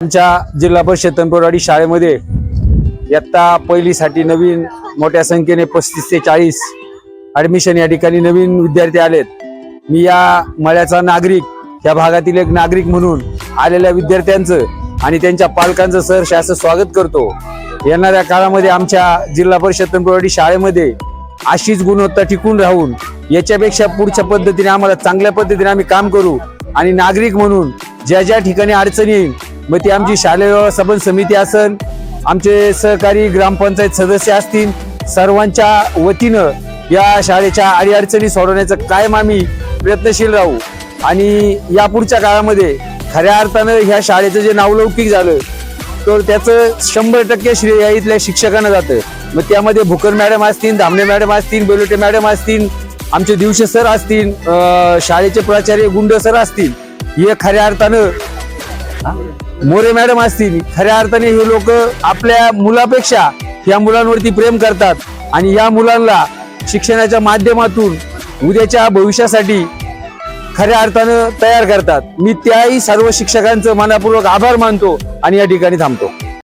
आमच्या जिल्हा परिषद तंपेवाडी शाळेमध्ये इयत्ता पहिलीसाठी नवीन मोठ्या संख्येने पस्तीस ते चाळीस ॲडमिशन या ठिकाणी नवीन विद्यार्थी आलेत. मी या मळ्याचा नागरिक या भागातील एक नागरिक म्हणून आलेल्या विद्यार्थ्यांचं आणि त्यांच्या पालकांचं सहर्ष असं स्वागत करतो. येणाऱ्या काळामध्ये आमच्या जिल्हा परिषद तंपेवाडी शाळेमध्ये अशीच गुणवत्ता टिकून राहून याच्यापेक्षा पुढच्या पद्धतीने आम्हाला चांगल्या पद्धतीने आम्ही काम करू आणि नागरिक म्हणून ज्या ज्या ठिकाणी अडचणी येईल मग ती आमची शालेय व्यवस्थापन समिती असन आमचे सहकारी ग्रामपंचायत सदस्य असतील सर्वांच्या वतीनं या शाळेच्या अडीअडचणी सोडवण्याचं कायम आम्ही प्रयत्नशील राहू. आणि या पुढच्या काळामध्ये खऱ्या अर्थानं ह्या शाळेचं जे नावलौकिक झालं तर त्याचं शंभर टक्के श्रेय या इथल्या शिक्षकांना जातं. मग त्यामध्ये भुकर मॅडम असतील धामणे मॅडम असतील बेलोटे मॅडम असतील आमचे दिवशे सर असतील शाळेचे प्राचार्य गुंड सर असतील हे खऱ्या अर्थानं मोरे मॅडम असतील खऱ्या अर्थाने हे लोक आपल्या मुलापेक्षा या मुलांवरती प्रेम करतात आणि या मुलांना शिक्षणाच्या माध्यमातून उद्याच्या भविष्यासाठी खऱ्या अर्थानं तयार करतात. मी त्याही सर्व शिक्षकांचं मनापूर्वक आभार मानतो आणि या ठिकाणी थांबतो.